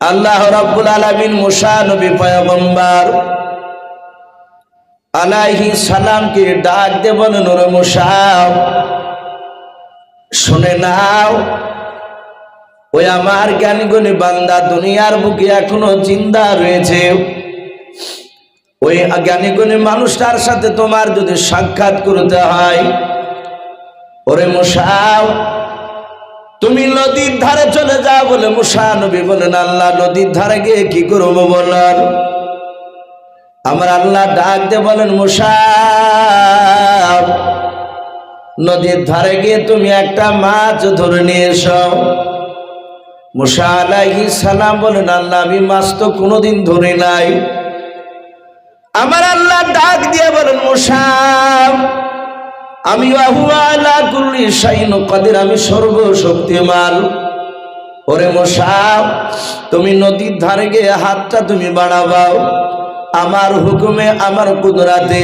আল্লাহ রাব্বুল আলামিন মুসা নবী পয়গম্বর আলাইহি সালামকে ডাক দে বলেন ওরে মুসা, শুনে নাও, ওই আমার জ্ঞানীগুণী বান্দা দুনিয়ার বুকে এখনও জিন্দা রয়েছে। ওই জ্ঞানীগুণী মানুষটার সাথে তোমার যদি সাক্ষাৎ করতে হয়, ওরে মুসাও তুমি নদীর ধারে চলে যাও বলে মুসা নবী বলেন, আল্লাহ নদীর ধারে গিয়ে কি করব বলেন? আমার আল্লাহ ডাক দে বলেন, মুসা, নদীর ধারে গিয়ে তুমি একটা মাছ ধরে নিয়ে এসো। মুসা আলাইহি সালাম বলেন, আল্লাহ, আমি মাছ তো কোনোদিন ধরে নাই। আমার আল্লাহ ডাক দিয়ে বলেন, মুসা আমি কাদের, আমি সর্বশক্তিমান। ওরে মশা, তুমি নদীর ধারে গিয়ে হাতটা তুমি বাড়াবাও। আমার হুকুমে, আমার কুদরাতে,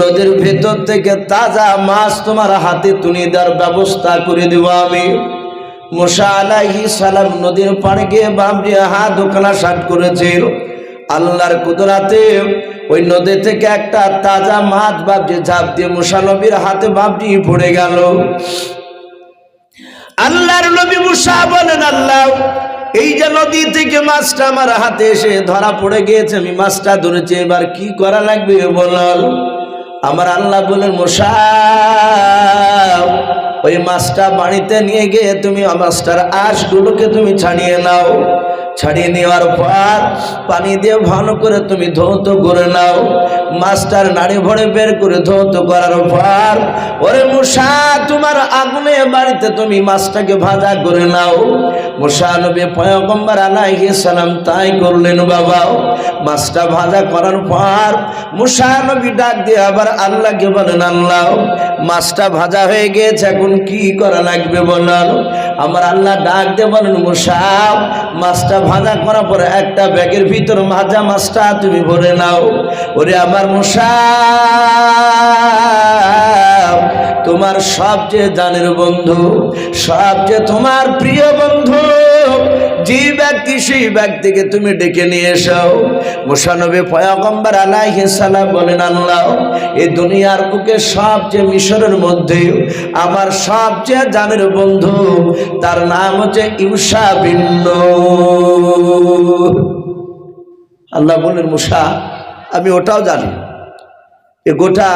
নদীর ভেতর থেকে তাজা মাছ তোমার হাতে তুলে দেওয়ার ব্যবস্থা করে দেব আমি। মশা আলাইহি সালাম নদীর পাড়ে গিয়ে বাম বাবরি হাত দোকানা সাট করেছিল আল্লাহর কুদরাতে ওই নদী থেকে একটা তাজা মাছ বাবজি ঝাঁপ দিয়ে মুসানবীর হাতে বাবজি পড়ে গেল। আল্লাহর নবী মুসা বলেন, আল্লাহ, এই যে নদী থেকে মাছটা আমার হাতে এসে ধরা পড়ে গিয়েছে, আমি মাছটা ধরেছি, এবার কি করা লাগবে বলল? আমার আল্লাহ বলেন মশা ওই মাছটা বাড়িতে নিয়ে গিয়ে তুমি মাছটার আঁশগুলোকে তুমি ছাড়িয়ে নাও। ছাড়িয়ে নেওয়ার পর পানি দিয়ে ভালো করে তুমি ধৌত করে নাও। মাছটার নাড়ি ভরে বের করে ধৌত করার পর, ওরে মশা তোমার আগুনে বাড়িতে তুমি মাছটাকে ভাজা করে নাও। মশা নবী পয়গম্বর আলাইহি সালাম তাই করলেন বাবা। মাছটা ভাজা করার পর মুসা নবী ডাক দিয়ে আবার আল্লাহকে বলেন, আল্লাহ, মাছটা ভাজা হয়ে গেছে এখন কি করা লাগবে বলেন? আমার আল্লাহ ডাক দিয়ে বলেন মুসা মাছটা ভাজা করার পরে একটা ব্যাগের ভিতর ভাজা মাছটা তুমি ভরে নাও। ওরে আমার মশা তোমার সবচেয়ে জানের বন্ধু, সবচেয়ে তোমার প্রিয় বন্ধু, যে ব্যক্তি সেই ব্যক্তিকে তুমি ডেকে নিয়ে এসো। মুসানবে পয়াগম্বর আলাইহি সালাম বলেন, আল্লাহ, এই দুনিয়ার বুকে সবচেয়ে মিশরের মধ্যে আমার সবচেয়ে জানের বন্ধু, তার নাম হচ্ছে ইউসা বিন্ন আল্লাহ বলেন মুসা, আমি ওটাও জানি। এ গোটা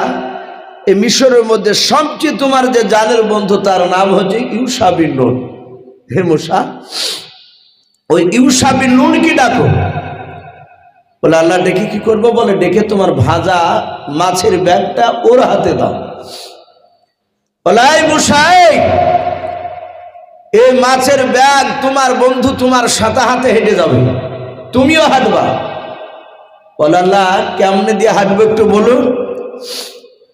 এই মিশরের মধ্যে সবচেয়ে তোমার যে জানের বন্ধু, তার নাম হচ্ছে ইউসা বিন নুন হে মুসা, ওই ইউসা কি ডাকো? বলে, আল্লাহ ডেকে কি করব? বলে ডেকে তোমার ভাজা মাছের ব্যাগটা ওর হাতে দাও। বলে, এই মুসাই এই মাছের ব্যাগ তোমার বন্ধু তোমার সাথে হাতে হেঁটে যাবে। তুমিও হাঁটবা। বলে, আল্লাহ, কেমনে দিয়ে হাঁটবো একটু বলুন?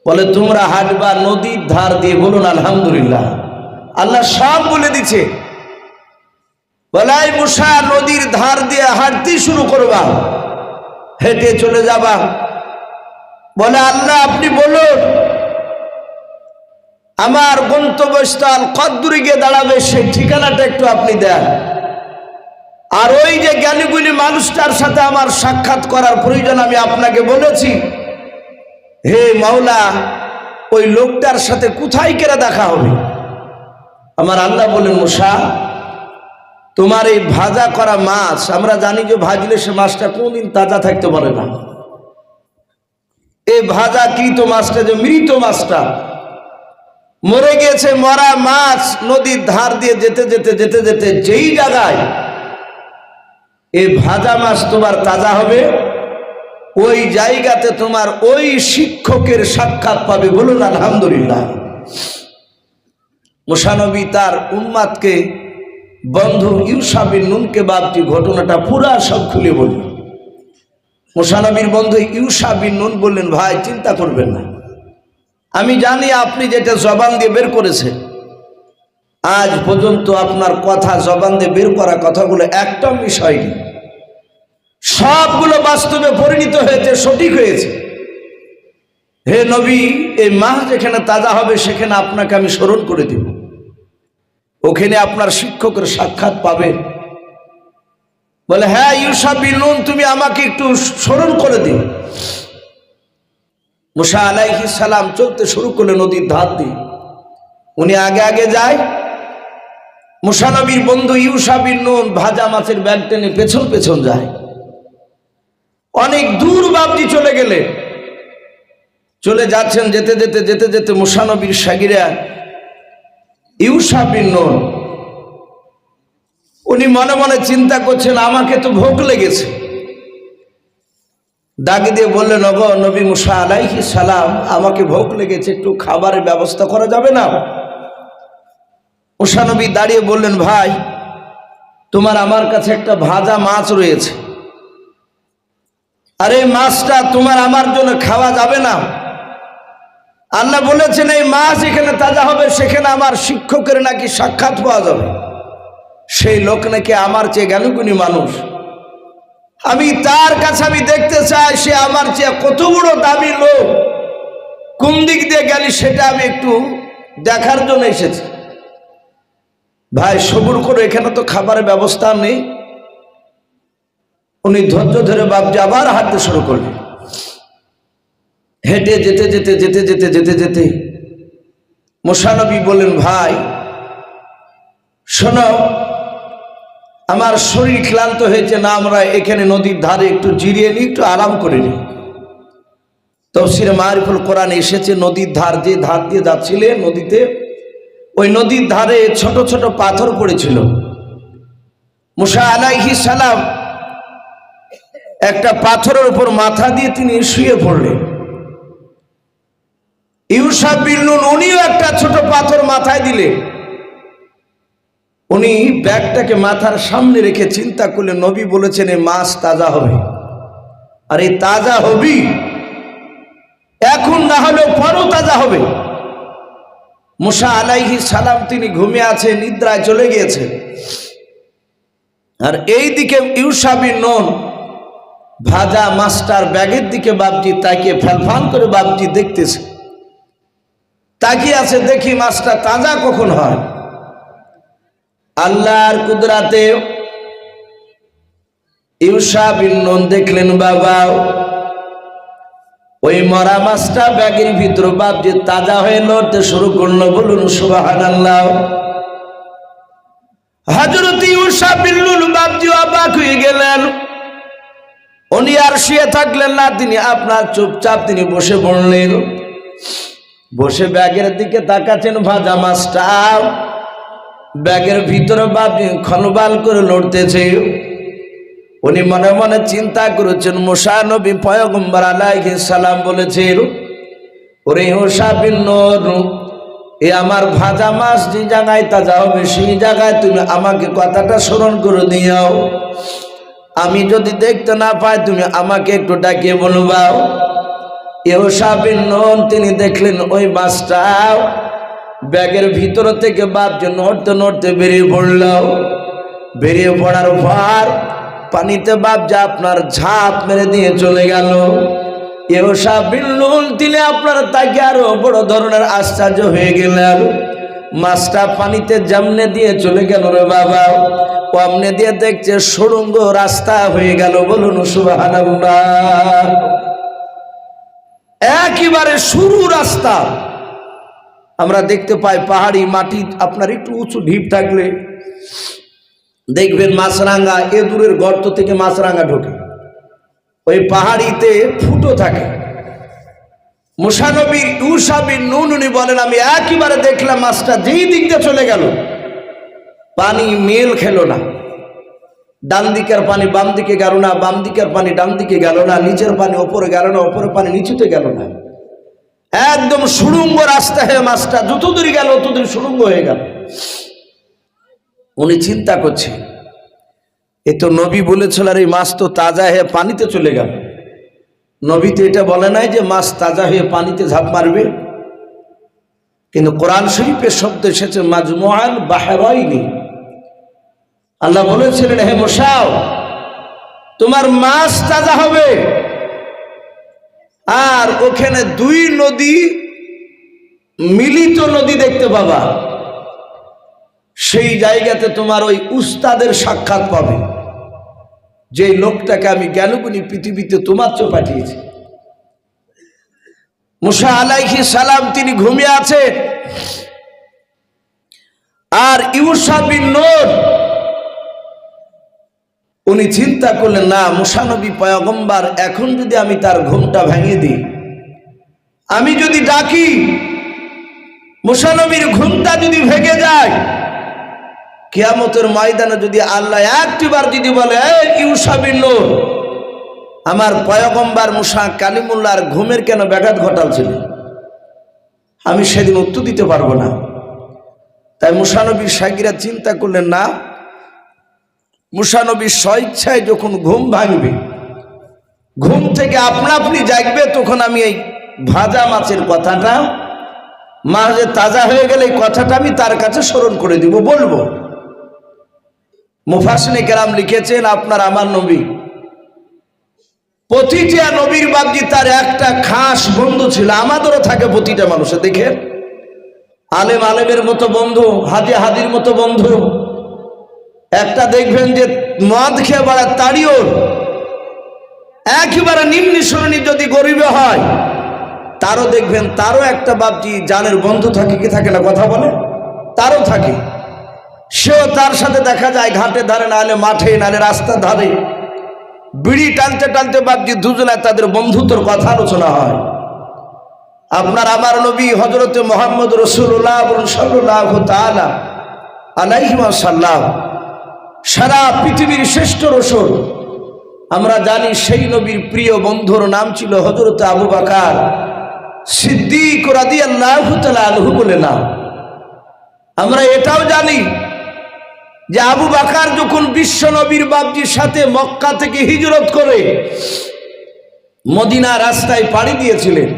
বলে, তোমরা হাঁটবা নদীর ধার দিয়ে। বলুন, আলহামদুলিল্লাহ। আল্লাহ সব বলে দিছে বলাই মুসা নদীর ধার দিয়ে হাঁটতেই শুরু করবা। হেঁটে চলে যাবা। বলে, আল্লাহ, আপনি বলুন, আমার গন্তব্যস্থল কদ্দুরে গিয়ে দাঁড়াবে সেই ঠিকানাটা একটু আপনি দেন। আর ওই যে জ্ঞানীগুলি মানুষটার সাথে আমার সাক্ষাৎ করার প্রয়োজন, আমি আপনাকে বলেছি, হে মাওলা, ওই লোকটার সাথে কোথায় কেরা দেখা হবে? আমার আল্লাহ বলেন, মুসা তোমার এই ভাজা করা মাছ, আমরা জানি যে ভাজলে সে মাছটা কোনদিন তাজা থাকতে পারে না। এই ভাজা কৃত মাছটা যে মৃত মাছটা? মরে গেছে মরা মাছ, নদীর ধার দিয়ে যেতে যেতে যেতে যেতে যেই জায়গায় এই ভাজা মাছ তোমার তাজা হবে, ওই জায়গাতে তোমার ওই শিক্ষকের সাক্ষাৎ পাবে। বলুন, আলহামদুলিল্লাহ। মুসানবী তার উম্মাদকে বন্ধু ইউসাবিন নুনকে বাপটি ঘটনাটা পুরা সব খুলে বলল। মুসানবীর বন্ধু ইউসাবিন নুন বললেন, ভাই, চিন্তা করবেন না। আমি জানি আপনি যেটা জবান দিয়ে বের করেছেন। আজ পর্যন্ত আপনার কথা জবান দিয়ে বের করা কথাগুলো একটা বিষয় নেই সবগুলো বাস্তবে পরিণত হয়েছে, সঠিক হয়েছে। হে নবী, এই মাহ যেখানে তাজা হবে, সেখানে আপনাকে আমি স্মরণ করে দেব। ওখানে আপনার শিক্ষকের সাক্ষাৎ পাবেন। বলে হ্যাঁ ইউসা বিন নুন, তুমি আমাকে একটু স্মরণ করে দিও। মুসা আলাইহি সালাম চলতে শুরু করলে নদীর ধার দিয়ে। উনি আগে আগে যায়। মুসানবীর বন্ধু ইউসা নুন ভাজা মাছের ব্যাগ টেনে পেছন পেছন যায়। অনেক দূর বাবজি চলে গেলে। চলে যাচ্ছেন যেতে যেতে যেতে যেতে মুসানবীর সাগিরা ইউসা বিন উনি মনে মনে চিন্তা করছেন, আমাকে তো ভোগ লেগেছে। দাগি দিয়ে বললেন অগ নবী মুসা আলাইহি সালাম, আমাকে ভোগ লেগেছে, একটু খাবারের ব্যবস্থা করা যাবে না? মুসা নবী দাঁড়িয়ে বললেন, ভাই, তোমার আমার কাছে একটা ভাজা মাছ রয়েছে। আর, মাছটা তোমার আমার জন্য খাওয়া যাবে না। আল্লাহ বলেছেন, এই মাছ এখানে তাজা হবে, সেখানে আমার শিক্ষকের নাকি সাক্ষাৎ পাওয়া যাবে। সেই লোক নাকি আমার চেয়ে জ্ঞানগুণী মানুষ। আমি তার কাছে আমি দেখতে চাই, সে আমার চেয়ে কত বড় দামি লোক। কোন দিক দিয়ে গেলি সেটা আমি একটু দেখার জন্য এসেছি। ভাই, সবুর করে এখানে তো খাবারের ব্যবস্থা নেই। উনি ধৈর্য ধরে বাপজি আবার হাঁটতে শুরু করলেন। হেঁটে যেতে যেতে যেতে যেতে যেতে যেতে। মোশানবী বললেন, ভাই, শোনো, আমার শরীর ক্লান্ত হয়েছে, না, আমরা এখানে নদীর ধারে একটু জিরিয়ে নিই, একটু আরাম করে নিই। তফসির মারিফুল কোরআন এসেছে, নদীর ধার যে ধার দিয়ে যাচ্ছিলেন নদীতে, ওই নদীর ধারে ছোট ছোট পাথর পড়েছিল। মুসা আলাইহি সালাম একটা পাথরের উপর মাথা দিয়ে তিনি শুয়ে পড়লেন। ইউসা বিল্লুন উনিও একটা ছোট পাথর মাথায় দিলে। উনি ব্যাগটাকে মাথার সামনে রেখে চিন্তা করলে নবী বলেছেন এই মাছ তাজা হবে। আর এই তাজা হবি, এখন না হলেও পরও তাজা হবে। মুসা আলাইহি সালাম তিনি ঘুমিয়ে আছে নিদ্রায় চলে গিয়েছে আর এই দিকে ইউসাবিন নন ভাজা মাস্টার ব্যাগের দিকে বাপজি তাকিয়ে ফ্যালফান করে বাপজি দেখতেছে। তাকিয়ে আছে, দেখি মাছটা তাজা কখন হয়। আল্লাহর কুদরাতে ইউসা বিন দেখলেন, বাবা, ওই মরা মাছটা ব্যাগের ভিতর বাপ যে তাজা হয়ে লড়তে শুরু করল। বলুন সুবাহান আল্লাহ হজরত ইউসা বিল্লুল বাপজি অবাক হয়ে গেলেন। উনি আর শুয়ে থাকলেন না, তিনি আপনার চুপচাপ তিনি বসে পড়লেন। বসে ব্যাগের দিকে তাকাচ্ছেন ভাজা মাছটা। ব্যাগের ভিতরে বাপি খনবাল করে লড়তেছে। উনি মনে মনে চিন্তা করেছেন, মুসা নবী পয়গম্বর আলাইহি সালাম বলেছেন, ওরে হোসা বিন এ আমার ভাজা মাছ যে জায়গায় তাজা হবে, সেই জায়গায় তুমি আমাকে কথাটা স্মরণ করে দিও আমি যদি দেখতে না পাই, তুমি আমাকে একটু ডাকিয়ে বলবাও। ইহসা বিন তিনি দেখলেন ওই মাছটা ব্যাগের ভিতর থেকে বাপকে নড়তে নড়তে বেরিয়ে পড়ল। বেরিয়ে পড়ার পর পানিতে বাপ আপনার ঝাঁপ মেরে দিয়ে চলে গেল। এসা বিল্লুল তিনি আপনার তাকে আরও বড় ধরনের আশ্চর্য হয়ে গেলেন। মাছটা পানিতে জামনে দিয়ে চলে গেল রে বাবা। অমনে দিয়ে দেখছে সুড়ঙ্গ রাস্তা হয়ে গেল। বলুন সুবাহ একেবারে শুরু রাস্তা। আমরা দেখতে পাই পাহাড়ি মাটি আপনার একটু উঁচু ঢিপ থাকলে দেখবেন মাছরাঙ্গা এ দূরের গর্ত থেকে মাছরাঙ্গা ঢোকে। ওই পাহাড়িতে ফুটো থাকে। মুসানবীর ইউসাবির নুনুনি বলেন, আমি একেবারে দেখলাম মাছটা যেই দিক দিয়ে চলে গেল, পানি মেল খেলো না। ডান দিকের পানি বাম দিকে গেল না, বাম দিকের পানি ডান দিকে গেল না, নিচের পানি ওপরে গেল না ওপরে পানি নিচুতে গেল না। একদম সুড়ঙ্গ রাস্তা হয়ে মাছটা যত দূর গেল তত দূর সুড়ঙ্গ হয়ে গেল। উনি চিন্তা করছে, এ তো নবী বলেছিল, আর এই মাছ তো তাজা হয়ে পানিতে চলে গেল। নবীতে এটা বলে নাই যে মাছ তাজা হয়ে পানিতে ঝাঁপ মারবে। কিন্তু কোরআন শরীফের শব্দ এসেছে মাজমোয়ান বাহেরয়নি আল্লাহ বলেছিলেন, হে মশাও তোমার মাছ তাজা হবে আর ওখানে দুই নদী, মিলিত নদী দেখতে পাবা। সেই জায়গাতে তোমার ওই উস্তাদের সাক্ষাৎ পাবে। যে লোকটাকে আমি জ্ঞানগুনি পৃথিবীতে তোমার চো পাঠিয়েছি। মুসা আলাইহি সালাম, তিনি ঘুমিয়ে আছেন। আর ইউসা বিন নূর উনি চিন্তা করলেন, না, মুসানবী পয়গম্বার, এখন যদি আমি তার ঘুমটা ভেঙে দিই, আমি যদি ডাকি, মুসানবীর ঘুমটা যদি ভেঙে যায়, কিয়ামতের ময়দানে যদি আল্লাহ একটিবার যদি বলে "এই ইউসা বিন আমার পয়গম্বার মুসা কালিমুল্লাহর ঘুমের কেন ব্যাঘাত ঘটালছিল? আমি সেদিন উত্তর দিতে পারব না। তাই মুসানবীর সাকিরা চিন্তা করলেন, না মুসানবীর স্বইচ্ছায় যখন ঘুম ভাঙবে, ঘুম থেকে আপনা আপনি জাগবে, তখন আমি এই ভাজা মাছের কথাটা, মাঝে তাজা হয়ে গেলে এই কথাটা আমি তার কাছে স্মরণ করে দিব, বলব। মুফাসনে কেরাম লিখেছেন, আপনার আমার নবী, প্রতিটা নবীর বাবজি তার একটা খাস বন্ধু ছিল, আমাদেরও থাকে প্রতিটা মানুষের দেখে আলেম আলেমের মতো বন্ধু হাজি হাদির মতো বন্ধু একটা দেখবেন যে মদ খেয়ে বাড়া তাড়িও একেবারে নিম্ন শ্রেণি যদি গরিবে হয়, তারও দেখবেন তারও একটা বাপজি জানের বন্ধু থাকে, কি থাকে না কথা বলে? তারও থাকে। সেও তার সাথে দেখা যায় ঘাটে ধারে নাহলে মাঠে নাহলে রাস্তার ধারে। বিড়ি টানতে টানতে বাপজি দুজনে তাদের বন্ধুত্বর কথা আলোচনা হয়। আপনার আমার নবী হজরতে মোহাম্মদ রসুল্লাহ সাল্লাহ তালা আলাইসাল্লাম সারা পৃথিবীর শ্রেষ্ঠ রসুল। আমরা জানি সেই নবীর প্রিয় বন্ধুর নাম ছিল হজরত আবু বাকার সিদ্দিক রাদি আল্লাহ আলহু বলে নাম। আমরা এটাও জানি যে আবু বাকার যখন বিশ্ব নবীর বাবজির সাথে মক্কা থেকে হিজরত করে মদিনা রাস্তায় পাড়ি দিয়েছিলেন,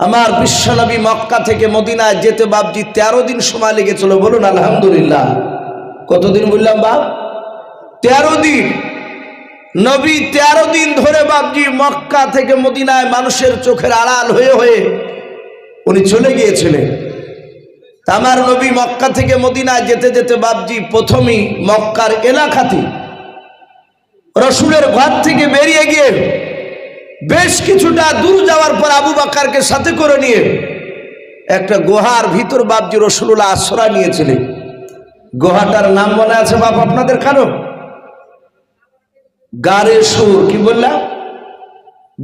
আমার বিশ্বনবী মক্কা থেকে মদিনায় যেতে বাবজি তেরো দিন সময় লেগেছিল, বলুন আলহামদুলিল্লাহ। কতদিন বললাম বাপ? তেরো দিন। নবী তেরো দিন ধরে বাবজি মক্কা থেকে মদিনায় মানুষের চোখের আড়াল হয়ে হয়ে উনি চলে গিয়েছিলেন। তামার নবী মক্কা থেকে মদিনায় যেতে যেতে বাবজি প্রথমেই মক্কার এলাকাতে রসুলের ঘর থেকে বেরিয়ে গিয়ে বেশ কিছুটা দূর যাওয়ার পর আবু বাক্কারকে সাথে করে নিয়ে একটা গুহার ভিতর বাবজি রসুল্লাহ আশ্রয় নিয়েছিলেন। গুহাটার নাম মনে আছে বাপ আপনাদের কারও? গারে সুর, কি বললাম?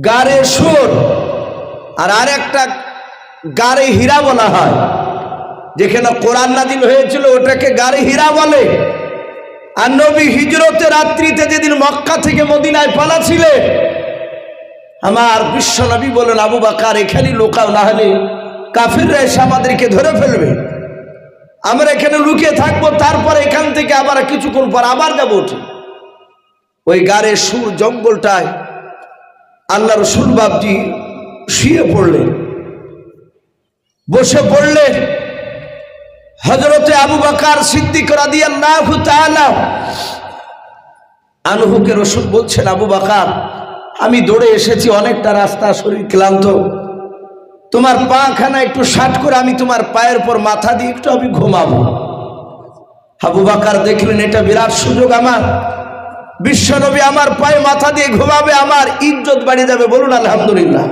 গারে সুর। আর আর একটা গারে হীরা বলা হয়। যেখানে কোরআন নাজিল হয়েছিল, ওটাকে গারে হীরা বলে। আর নবী হিজরতে রাত্রিতে যেদিন মক্কা থেকে মদিনায় পালাছিলেন, আমার বিশ্ব নবী বলেন, আবু বাকার এখানে লোকাও, না হলে কাফিররা এসে আমাদেরকে ধরে ফেলবে। আমরা এখানে লুকিয়ে থাকব, তারপর এখান থেকে আবার কিছুক্ষণ পর আবার যাব উঠে। ওই গাড়ে সুর জঙ্গলটায় আল্লাহ রসুল বাবজি শুয়ে পড়লেন। বসে পড়লেন। হজরতে আবু বাকার সিদ্দিক আনহুকে রসুল বলছেন, আবু বাকার, আমি দৌড়ে এসেছি, অনেকটা রাস্তা শরীর ক্লান্ত। তোমার পাখানা একটু শাট করে আমি তোমার পায়ের পর মাথা দিয়ে একটু আমি ঘুমাবো। আবু বাকার দেখলেন, এটা বিরাট সুযোগ আমার। বিশ্বনবী আমার পায়ে মাথা দিয়ে ঘুমাবে, আমার ইজ্জত বাড়িয়ে যাবে, বলুন আলহামদুলিল্লাহ।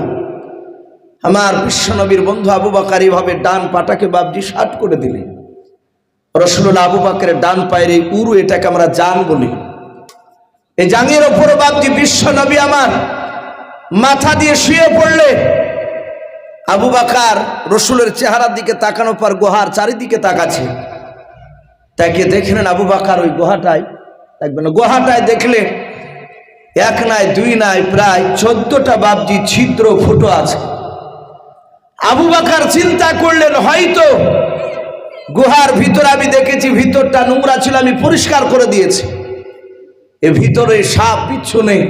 আমার বিশ্বনবীর বন্ধু আবু বাকার এইভাবে ডান পাটাকে বাবজি শাট করে দিলেন। রসুল্লাহ আবু বাকের ডান পায়ের এই উরু এটাকে আমরা জান বলি। এই জাঙের ওপরে বাবজি বিশ্বনবী আমার মাথা দিয়ে শুয়ে পড়লে আবু বাকার রসুলের চেহারার দিকে তাকানোর পর গুহার চারিদিকে তাকাচ্ছে। তাকে দেখলেন আবু বাকার ওই গুহাটায় দেখবেন গুহাটায় দেখলে এক নাই, দুই নাই, প্রায় চোদ্দটা বাবজি ছিদ্র ফুটো আছে। আবু বাকার চিন্তা করলেন, হয়তো গুহার ভিতর আমি দেখেছি, ভিতরটা নোংরা ছিল, আমি পরিষ্কার করে দিয়েছি। এ ভিতরে সাপ, পিচ্ছু নেই।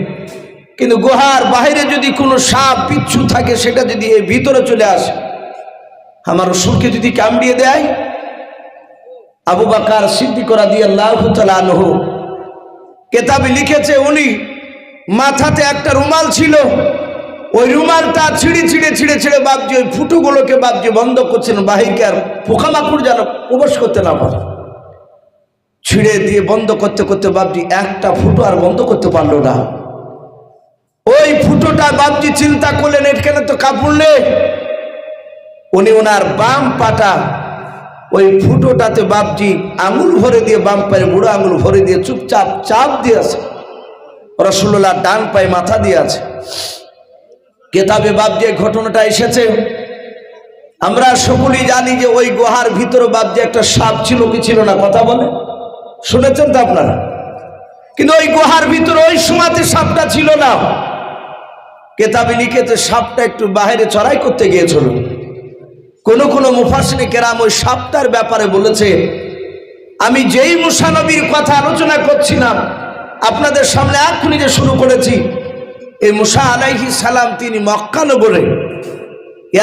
কিন্তু গুহার বাইরে যদি কোনো সাপ, পিচ্ছু থাকে, সেটা যদি এই ভিতরে চলে আসে, আমার রসুলকে যদি কামড়িয়ে দেয়, আবু বাকার সিদ্ধি করা দিয়ে আল্লাহ কেতাবে লিখেছে, উনি মাথাতে একটা রুমাল ছিল, ওই রুমালটা ছিঁড়ে ছিঁড়ে ছিঁড়ে ছিঁড়ে বাবজি ওই ফুটোগুলোকে বাবজি বন্ধ করছেন, বাহিরকে আর পোকামাকুড় যেন প্রবেশ করতে না পারে। ছিঁড়ে দিয়ে বন্ধ করতে করতে বাপজি একটা ফুটো আর বন্ধ করতে পারল না। ওই ফুটোটা বাপজি চিন্তা করলেন, এখানে তো কাপড় নেই। উনি ওনার বাম পাটা, ওই ফুটোটাতে বাপজি আঙুল ভরে দিয়ে বাম পায়ে বুড়ো আঙুল ভরে দিয়ে চুপচাপ চাপ দিয়েছে রসুল্লাহ ডান পায়ে মাথা দিয়ে আছে। কেতাবে বাপজি ঘটনাটা এসেছে। আমরা সকলেই জানি যে ওই গুহার ভিতরে বাপজি একটা সাপ ছিল, কি ছিল না, কথা বলে? শুনেছেন তো আপনারা? কিন্তু ওই গুহার ভিতরে ওই সময়তে সাপটা ছিল না। কেতাবে লিখেছে সাপটা একটু বাইরে চড়াই করতে গিয়েছিল। কোন কোন মুফাসিনী কেরাম ওই সাপটার ব্যাপারে বলেছে, আমি যেই মুসানবীর কথা আলোচনা করছিলাম, আপনাদের সামনে এক্ষুনি যে শুরু করেছি। এই মুসা আলাইহি সালাম তিনি মক্কা নগরে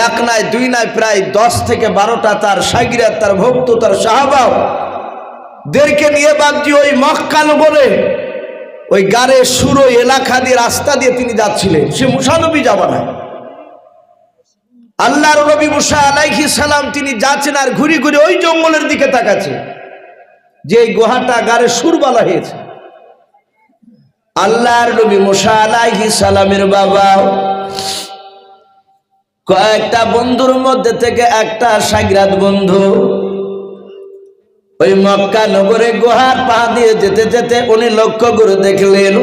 এক নয় দুই নয় প্রায় দশ থেকে বারোটা তার সাগিরাত, তার ভক্ত, তার সাহাবাও দেরকে নিয়ে বাগজি ওই মক্কা নগরে ওই গাড়ে সুরো এলাকা দিয়ে, রাস্তা দিয়ে তিনি যাচ্ছিলেন। সে মুসানবী না। আল্লাহর নবী মুসা আলাইহি সালাম তিনি যাচ্ছেন আর ঘুরি ঘুরি ওই জঙ্গলের দিকে তাকাচ্ছে। যে গুহাটা গাড়ে সুর বলা হয়েছে। আল্লাহর নবী মুসা আলাইহি সালামের বাবা কয়েকটা বন্ধুর মধ্যে থেকে একটা সাগরাত বন্ধু ওই মক্কা নগরে গুহার পা দিয়ে যেতে যেতে উনি লক্ষ্য করে দেখলেন,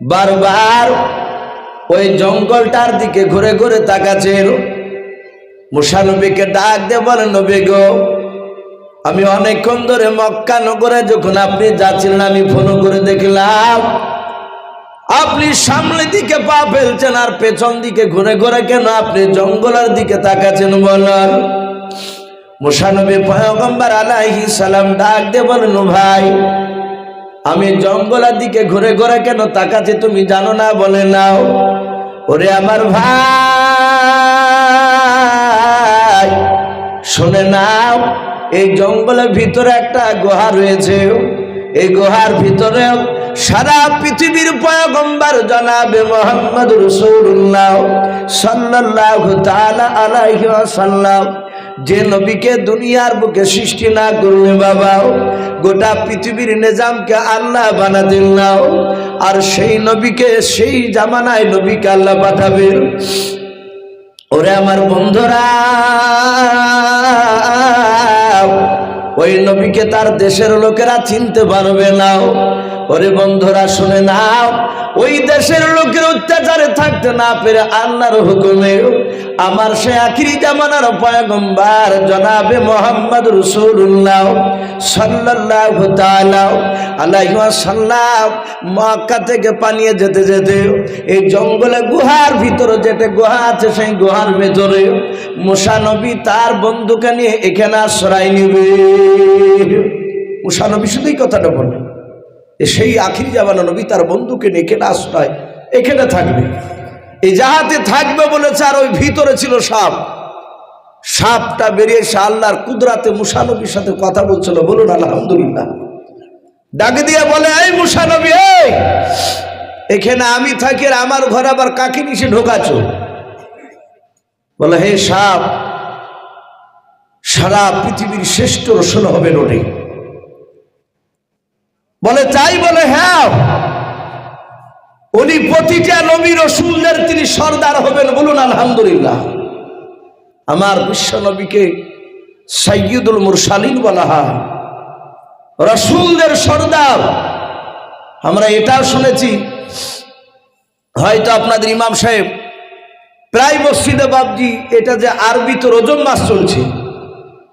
বারবার ওই জঙ্গলটার দিকে ঘুরে ঘুরে তাকাচ্ছেন। মুসানবীকে ডাক দিয়ে বলেন, নবী গো, আমি অনেকক্ষণ ধরে মক্কা নগরে যখন আপনি যাচ্ছিলেন, আমি ফোন করে দেখলাম, আপনি সামনে দিকে পা ফেলছেন আর পেছন দিকে ঘুরে ঘুরে কেন আপনি জঙ্গলের দিকে তাকাচ্ছেন বলেন? মুসানবী পয়গম্বর আলাইহি সালাম ডাক দে বলেন "ও ভাই, আমি জঙ্গলের দিকে ঘুরে ঘুরে কেন তাকাচ্ছি তুমি জানো না? বলে নাও। ওরে আমার ভাই, শুনে নাও, এই জঙ্গলের ভিতরে একটা গুহা রয়েছে। এই গুহার ভিতরে সারা পৃথিবীর পয়গম্বর জনাবে মোহাম্মদ রসুল্লাহ সাল্লাল্লাহু তাআলা আলাইহি ওয়াসাল্লাম যে নবীকে দুনিয়ার বুকে সৃষ্টি না করলে বাবা গোটা পৃথিবীর নিজামকে আল্লাহ বানাতেন নাও। আর সেই নবীকে, সেই জামানায় নবীকে আল্লাহ পাঠাবেন। ওরে আমার বন্ধুরা, ওই নবীকে তার দেশের লোকেরা চিনতে পারবে না ওরে বন্ধুরা, শুনে নাও ওই দেশের লোকের অত্যাচারে থাকতে না পেরে আল্লাহর হুকুমে আমার সে আখিরি জামানার পয়গম্বার জনাবে মোহাম্মদ রসুল্লাহ সাল্লাল্লাহু তাআলা আলাইহি ওয়াসাল্লাম মক্কা থেকে পালিয়ে যেতে যেতে এই জঙ্গলে গুহার ভিতরে যেটা গুহা আছে সেই গুহার ভেতরে মুসানবী তার বন্ধুকে নিয়ে এখানে আশ্রয় নিবে। মুসা নবী শুধুই কথাটা বললেন সেই আখিরি জামানা নবী তার বন্ধুকে নিয়ে এখানে আশ্রয়, এখানে থাকবে। এই জাহাতে থাকবে বলেছে আর ওই ভিতরে ছিল সাপ। সাপটা বেরিয়ে আল্লাহর কুদরাতে মুসানবীর সাথে কথা বলছিল, বলুন, আলহামদুলিল্লাহ। ডাকে দিয়ে বলে, এই মুসানবী এই! এখানে আমি থাকি আর আমার ঘরে আবার কাকে নিচে ঢোকাচ্ছ? বলে, হে সাপ, সারা পৃথিবীর শ্রেষ্ঠ রসুল হবেন ওটাই বলে, চাই বলে হ্যাঁ। উনি প্রতিটা নবী রসুলদের তিনি সর্দার হবেন বলুন, আলহামদুলিল্লাহ। আমার বিশ্ব নবীকে সৈয়দুল মুরসালিন বলা হয়। রসুলদের সর্দার। আমরা এটাও শুনেছি। হয়তো আপনাদের ইমাম সাহেব, প্রায় মসজিদে বাবজি, এটা যে আরবি তো রোজন মাস চলছে।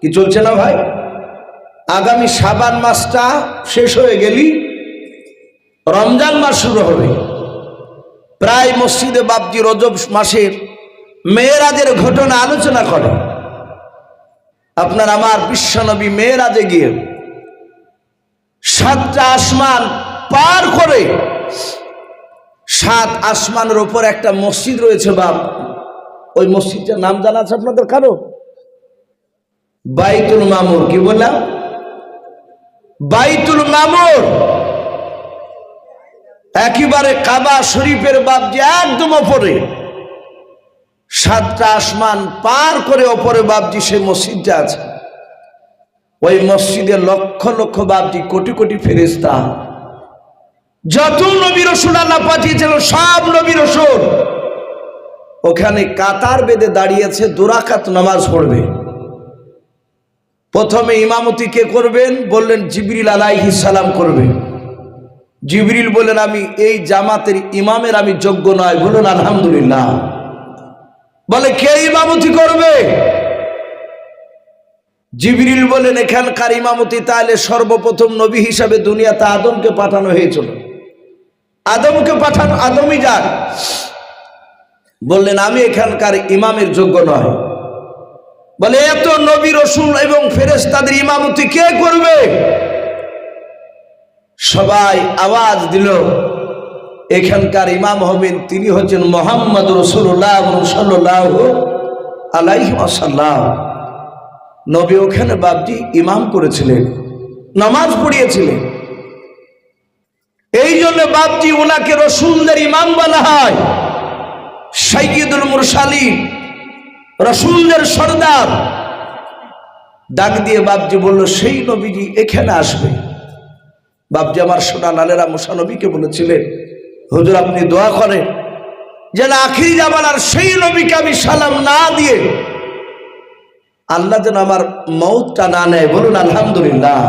কি চলছে না ভাই? আগামী সাবান মাসটা শেষ হয়ে গেলি, রমজান মাস শুরু হবে। প্রায় মসজিদে বাবজি রজব মাসের মেয়েরাজের ঘটনা আলোচনা করে। আপনার আমার বিশ্বনবী মেয়েরাজে গিয়ে সাতটা আসমান পার করে, সাত আসমানের ওপর একটা মসজিদ রয়েছে বাপ। ওই মসজিদটার নাম জানা আছে আপনাদের কারও? বাইতুল মামুর, কি বললাম? বাইতুল মামুর। একেবারে কাবা শরীফের যে একদম ওপরে। সাতটা আসমান পার করে ওপরে বাপজি সে মসজিদটা আছে। ওই মসজিদে লক্ষ লক্ষ বাপজি কোটি কোটি ফেরেস্তা যত নবী রসুল আল্লাহ পাঠিয়েছিল, সব নবী রসুল। ওখানে কাতার বেঁধে দাঁড়িয়েছে দুরাকাত নামাজ পড়বে। প্রথমে ইমামতি কে করবেন? বললেন, জিবরিল আলাইহি সালাম করবে। জিবরিল বললেন, আমি এই জামাতের ইমামের আমি যোগ্য নয়। বলুন আলহামদুলিল্লাহ। বলে, কে ইমামতি করবে? জিবরিল বলেন এখানকার ইমামতি তাহলে সর্বপ্রথম নবী হিসাবে দুনিয়াতে আদমকে পাঠানো হয়েছিল। আদমকে পাঠানো, আদমই যাক। বললেন, আমি এখানকার ইমামের যোগ্য নয়। বলে, এত নবী রসুল এবং ফেরেস তাদের ইমামতি কে করবে? সবাই আওয়াজ দিল, এখানকার ইমাম হবেন তিনি হচ্ছেন মোহাম্মদ রসুল্লাহ সাল্লাহ আলাইহি আসাল্লাহ নবী ওখানে বাবজি ইমাম করেছিলেন, নামাজ পড়িয়েছিলেন। এই জন্য বাবজি ওনাকে রসুলদের ইমাম বলা হয়। সাইয়দুল মুরসালি রসুলদের সর্দার। ডাক দিয়ে বাবজি বলল, সেই নবীজি এখানে আসবে। বাবজি আমার সোনা লালেরা মুসানবীকে বলেছিলেন, হুজুর, আপনি দোয়া করেন যেন আখিরি জামানার সেই নবীকে আমি সালাম না দিয়ে আল্লাহ যেন আমার মৌতটা না নেয়। বলুন, আলহামদুলিল্লাহ,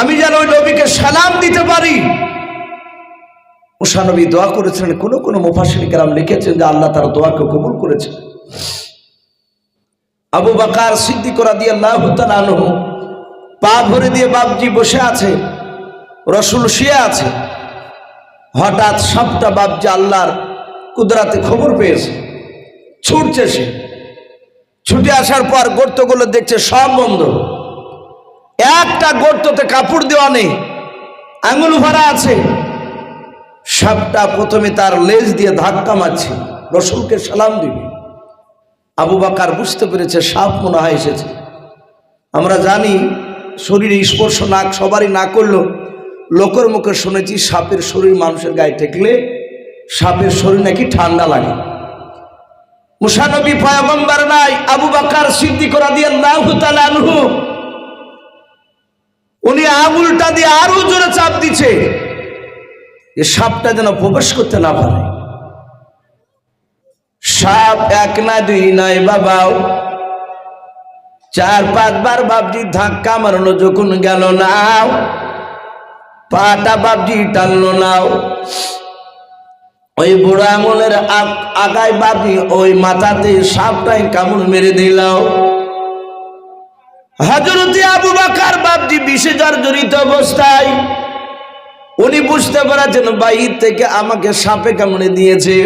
আমি যেন ওই নবীকে সালাম দিতে পারি। মুসানবী দোয়া করেছিলেন। কোনো কোনো মুফাসির কেরাম লিখেছেন যে আল্লাহ তার দোয়াকে কবুল করেছেন আবু বাকার সিদ্দিক দিয়ে আল্লাহ আনহু পা ভরে দিয়ে বাবজি বসে আছে, রসুল শুয়ে আছে। হঠাৎ সবটা বাবজি আল্লাহর কুদরাতে খবর পেয়েছে, ছুটছে সে। ছুটে আসার পর গর্তগুলো দেখছে সব বন্ধ। একটা গর্ততে কাপড় দেওয়া নেই, আঙুল ভরা আছে। সাপটা প্রথমে তার লেজ দিয়ে ধাক্কা মারছে, রসুলকে সালাম দিবে। আবু বাকার বুঝতে পেরেছে, সাপ মনে হয় এসেছে। আমরা জানি শরীরে স্পর্শ নাক সবারই না করলেও লোকের মুখে শুনেছি সাপের শরীর মানুষের গায়ে ঠেকলে সাপের শরীর নাকি ঠান্ডা লাগে। মুসানবী পয়গম্বর নাই, আবু বাকার সিদ্ধি করা দিয়ে আনহু। উনি আঙুলটা দিয়ে আরও জোরে চাপ দিচ্ছে যে সাপটা যেন প্রবেশ করতে না পারে। সাপ এক না দুই নয় বাবাও। চার পাঁচবার বাবজি ধাক্কা মারানো যখন গেল নাও। পাটা বাবজি টানলো নাও। ওই বুড়ো আঙুলের আগায় বাবজি ওই মাথাতে সাপটাই কামড় মেরে দিলাও হজরতে আবু বাকার বাবজি বিশে জর্জরিত অবস্থায়, উনি বুঝতে পারছেন বাহির থেকে আমাকে সাপে কামড়ে দিয়েছে।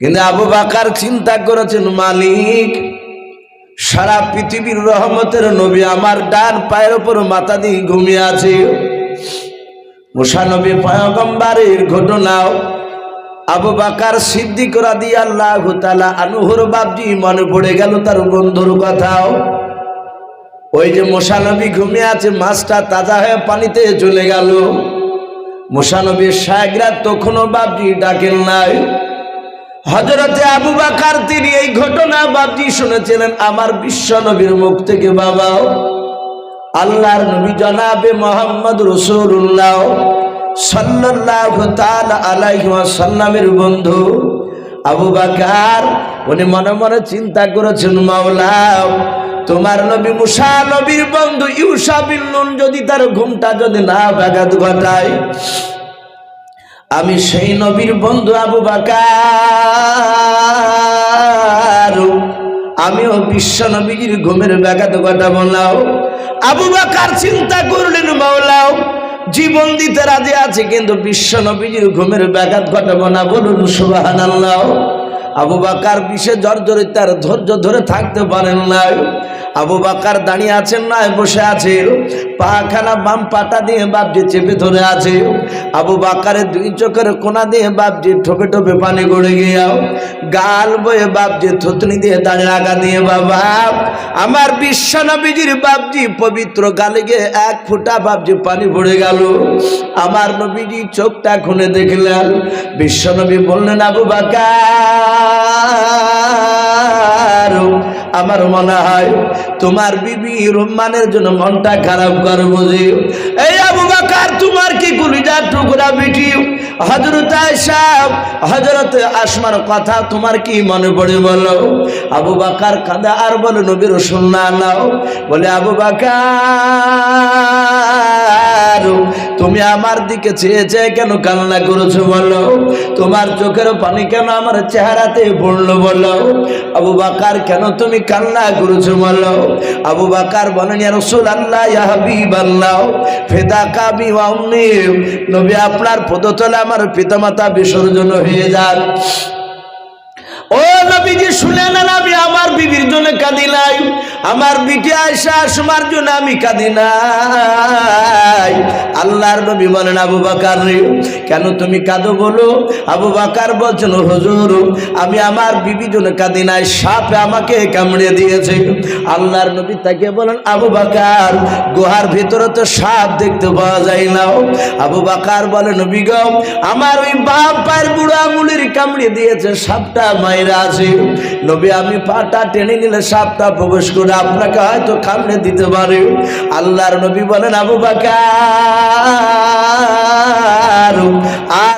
কিন্তু আবু বাকার চিন্তা করেছেন, মালিক, সারা পৃথিবীর রহমতের নবী আমার ডান পায়ের ওপর মাথা দিয়ে ঘুমিয়ে আছে। মুসানবী পয়গম্বারের ঘটনাও আবু বাকার সিদ্ধি করা দিয়ে আল্লাহ তালা আনুহর বাবজি মনে পড়ে গেল তার বন্ধুর কথাও। ওই যে মশানবী ঘুমিয়ে আছে, মাছটা তাজা হয়ে পানিতে চলে গেল। মশানবীর সায়গরা তখনও বাবজি ডাকেন নাই। হজরতে আবু বাকার তিনি এই ঘটনা বাবজি শুনেছিলেন। আমার বিশ্ব নবীর মুখ থেকে বাবাও, আল্লাহর নবী জনাবে মোহাম্মদ রসুল্লাহ সাল্লাহ আলাইসাল্লামের বন্ধু আবু বাকার, উনি মনে মনে চিন্তা করেছেন মাওলাও তোমার নবী মুসা নবীর বন্ধু ইউসা বিল্লুন যদি তার ঘুমটা যদি না ব্যাঘাত ঘটায় আমি সেই নবীর বন্ধু আবু বাকার। আমিও বিশ্ব নবীজির ঘুমের ব্যাঘাত ঘটাবো নাও আবু বাকার, চিন্তা করলেন মাওলাও, জীবন দিতে রাজি আছে, কিন্তু বিশ্ব নবীজির ঘুমের ব্যাঘাত ঘটাবো না বলুন সুবাহান আল্লাহ আবু বাকার বিশে জর্জরিত তার ধৈর্য ধরে থাকতে পারেন না আবু বাকার দাঁড়িয়ে আছেন না, বসে আছে। পাখানা বাম পাটা দিয়ে বাপজি চেপে ধরে আছে। আবু বাকারের দুই চোখের কোনা দিয়ে বাপজি ঠোপে ঠোপে পানি গড়ে গিয়াও গাল বয়ে বাপজি থুতনি দিয়ে দাঁড়িয়ে আগা দিয়ে, বাবা, আমার বিশ্বনবীজির বাপজি পবিত্র গালে গিয়ে এক ফুটা বাপজি পানি পড়ে গেল। আমার নবীজি চোখটা খুনে দেখলেন। বিশ্বনবী বললেন, আবু বাকার আমার মনে হয় তোমার বিবি রুম্মানের জন্য মনটা খারাপ করে বুঝি। এই আবু বাকার, তোমার কি গুলিটা টুকরা বিটি? হজরত সাহেব হজরত আসমার কথা তোমার কি মনে পড়ে বলো? আবু বাকার কাঁদা আর বলো, নবীর শুননা নাও। বলে, আবু বাকার, তুমি আমার দিকে চেয়ে চেয়ে কেন কান্না করেছ বলো? তোমার চোখের পানি কেন আমার চেহারাতে পড়ল বলো? আবু বাকার, কেন তুমি কান্না করেছ বলো আবু বাকার বলেন, ইয়া আল্লাহ ইয়া হাবিবাল্লাহ, ফিদা কাবি নবী আপনার পদতলে আমার পিতামাতা বিসর্জন হয়ে যান। ও নবীজি শুনে না আমি আমার বিবির জন্য কাঁদি নাই। আমার বিটি আয়সা আসমার জন্য আমি কাঁদি নাই। আল্লাহর নবী বলেন, আবু বাকার কেন তুমি কাঁদো বলো? আবু বাকার বলছেন, হুজুর, আমি আমার বিবির জন্য কাঁদি নাই, সাপে আমাকে কামড়ে দিয়েছে। আল্লাহর নবী তাকে বলেন, আবু বাকার, গুহার ভিতরে তো সাপ দেখতে পাওয়া যায় না। আবু বাকার বলেন গো, আমার ওই বাপ পায়ের বুড়া মুড়ির কামড়ে দিয়েছে, সাপটা মায়েরা আছে। নবী, আমি পাটা টেনে নিলে সাপটা প্রবেশ করে আপনাকে হয়তো খামনে দিতে পারে। আল্লাহর নবী বলেন, আবু বাকার, আর